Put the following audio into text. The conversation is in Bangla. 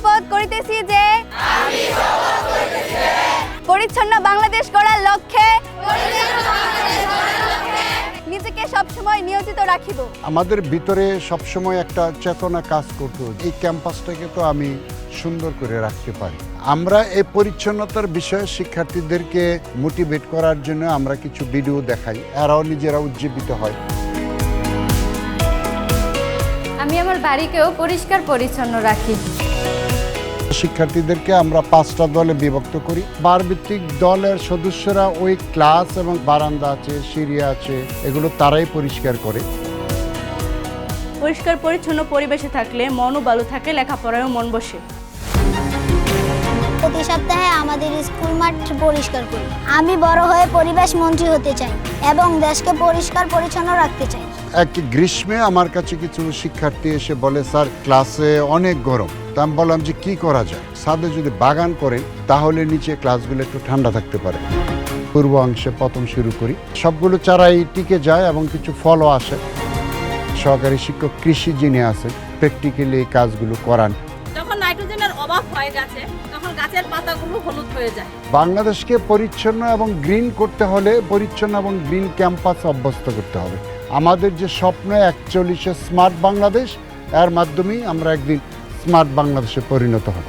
শপথ করিতেছি যে পরিচ্ছন্ন বাংলাদেশ গড়ার লক্ষ্যে নিজেকে সবসময় নিয়োজিত রাখিব। আমাদের ভিতরে সবসময় একটা চেতনা কাজ করতো এই ক্যাম্পাসটাকে তো আমি সুন্দর করে রাখতে পারি। আমরা এই পরিচ্ছন্নতার বিষয়ে শিক্ষার্থীদেরকে মোটিভেট করার জন্য আমরা কিছু ভিডিও দেখাই এরাও নিজেরা উজ্জীবিত হয়। আমি আমার বাড়িকেও পরিষ্কার পরিচ্ছন্ন রাখি। শিক্ষার্থীদেরকে আমরা পাঁচটা দলে বিভক্ত করি। বার ভিত্তিক দলের সদস্যরা ওই ক্লাস এবং বারান্দা আছে, সিঁড়ি আছে, এগুলো তারাই পরিষ্কার করে। পরিষ্কার পরিচ্ছন্ন পরিবেশে থাকলে মনও ভালো থাকে, লেখাপড়ায়ও মন বসে। প্রতি সপ্তাহে আমাদের স্কুল মাঠ পরিষ্কার করি আমি বড় হয়ে পরিবেশ মন্ত্রী হতে চাই এবং দেশকে পরিষ্কার পরিচ্ছন্ন রাখতে চাই। এক গ্রীষ্মে আমার কাছে কিছু শিক্ষার্থী এসে বলে স্যার ক্লাসে অনেক গরম। তা আমি বললাম যে কি করা যায়? ছাদে যদি বাগান করেন তাহলে নিচে ক্লাসগুলো একটু ঠান্ডা থাকতে পারে। পূর্ব অংশে প্রথম শুরু করি। সবগুলো চারাই টিকে যায় এবং কিছু ফলও আসে। সহকারী শিক্ষক কৃষি যিনি আছেন প্র্যাকটিক্যালি এই কাজগুলো করান। যখন নাইট্রোজেনের অভাব হয় গাছে গাছের পাতাগুলো হলুদ হয়ে যায়। বাংলাদেশকে পরিচ্ছন্ন এবং গ্রিন করতে হলে পরিচ্ছন্ন এবং গ্রিন ক্যাম্পাস অভ্যস্ত করতে হবে। আমাদের যে স্বপ্ন একচল্লিশে স্মার্ট বাংলাদেশ, এর মাধ্যমেই আমরা একদিন স্মার্ট বাংলাদেশে পরিণত হব।